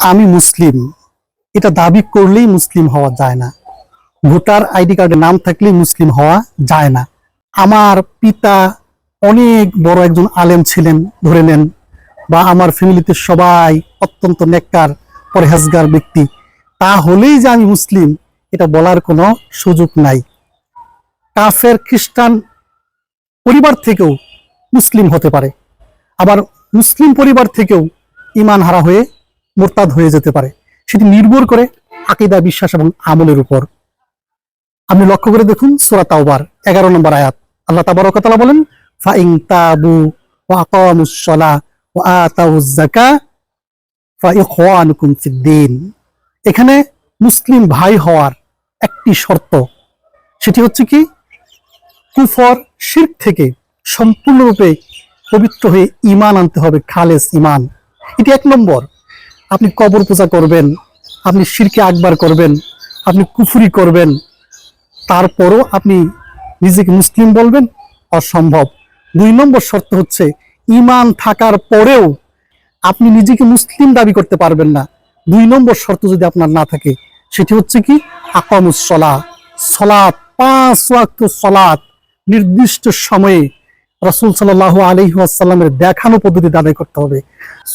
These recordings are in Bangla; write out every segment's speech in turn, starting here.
আমি মুসলিম। এটা দাবি করলেই মুসলিম হওয়া যায় না। ভোটার আইডি কার্ডে নাম থাকলেই মুসলিম হওয়া যায় না। আমার পিতা অনেক বড় একজন আলেম ছিলেন, ধরে নেন, বা আমার ফ্যামিলিতে সবাই অত্যন্ত নেককার, পরহেজগার ব্যক্তি। তাহলেই যে আমি মুসলিম, এটা বলার কোনো সুযোগ নাই। কাফের, খ্রিস্টান পরিবার থেকেও মুসলিম হতে পারে। আবার মুসলিম পরিবার থেকেও ইমান হারা হয়ে মোরতাদ হয়ে যেতে পারে। সেটি নির্ভর করে আকিদা, বিশ্বাস এবং আমলের উপর। আপনি লক্ষ্য করে দেখুন সূরা তাওবার, এগারো নম্বর আয়াত। আল্লাহ তাবারকাতালা বলেন ফাইং তাবু ওয়া আকামুস সালাহ ওয়া আতাউজ ফাইখওয়ানুকুম ফিদ্দিন এখানে মুসলিম ভাই হওয়ার একটি শর্ত, সেটি হচ্ছে কি, কুফর, শিরক থেকে সম্পূর্ণরূপে পবিত্র হয়ে ইমান আনতে হবে, খালেস ইমান এটি এক নম্বর। আপনি কবর পূজা করবেন, আপনি শিরকে আকবার করবেন, আপনি কুফুরি করবেন, তারপরও আপনি নিজেকে মুসলিম বলবেন, অসম্ভব। দুই নম্বর শর্ত হচ্ছে ইমান থাকার পরেও আপনি নিজেকে মুসলিম দাবি করতে পারবেন না। দুই নম্বর শর্ত যদি আপনার না থাকে, সেটি হচ্ছে কি? আকামুস সলা সলাৎ পাঁচ ওয়াক্ত সলাৎ নির্দিষ্ট সময়ে রাসূল সাল্লাল্লাহু আলাইহি ওয়াসাল্লামের দেখানো পদ্ধতিতে আদায় করতে হবে।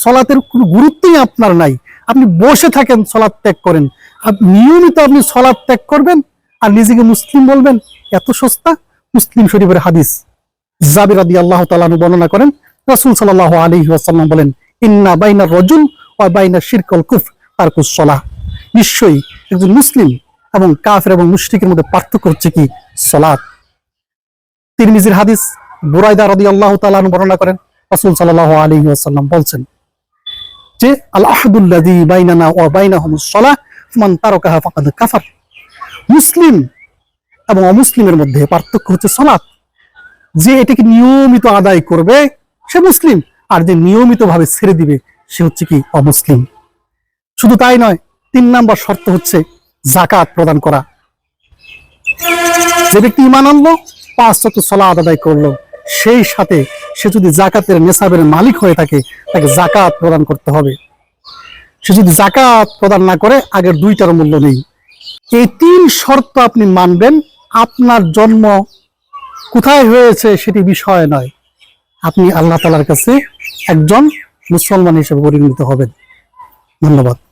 সলাতের কোনো গুরুত্বই আপনার নাই। আপনি বসে থাকেন, সলাৎ ত্যাগ করেন। নিয়মিত আপনি সলাৎ ত্যাগ করবেন আর নিজেকে মুসলিম বলবেন, এত সস্তা? মুসলিম শরীফের হাদিস। জাবির রাদি আল্লাহ তালানু বর্ণনা করেন, রাসূল সাল্লাল্লাহু আলাইহি ওয়াসাল্লাম বলেন, ইন্না বাইনা রজুল ওয়া বাইনা শিরকল কুফ তারকুস সলাহ। নিশ্চয়ই একজন মুসলিম এবং কাফের এবং মুশরিকের মধ্যে পার্থক্য হচ্ছে কি? সলাৎ। তিরমিজির হাদিস বুরাইদা রাদিয়াল্লাহু তাআলা আনহু বর্ণনা করেন, রাসূল সাল্লাল্লাহু আলাইহি ওয়াসাল্লাম বলছেন যে আল বাইনানা ওয়া বাইনাহুমুস সালাহ মান তারাকাহা ফাকাদ কাফার। মুসলিম এবং অমুসলিমের মধ্যে পার্থক্য হচ্ছে সালাত। যে এটাকে নিয়মিত আদায় করবে, সে মুসলিম, আর যে নিয়মিত ভাবে ছেড়ে দিবে, সে হচ্ছে কি অমুসলিম। শুধু তাই নয়, তিন নাম্বার শর্ত হচ্ছে জাকাত প্রদান করা। যে ব্যক্তি ইমান আনলো, পাঁচ শত সলাদ আদায় করল সেই সাথে সে যদি জাকাতের নেশাবের মালিক হয়ে থাকে, তাকে জাকাত প্রদান করতে হবে। সে যদি জাকাত প্রদান না করে, আগের দুইটার মূল্য নেই। এই তিন শর্ত আপনি মানবেন, আপনার জন্ম কোথায় হয়েছে সেটি বিষয় নয়। আপনি আল্লাহ তালার কাছে একজন মুসলমান হিসেবে পরিগণিত হবেন। ধন্যবাদ।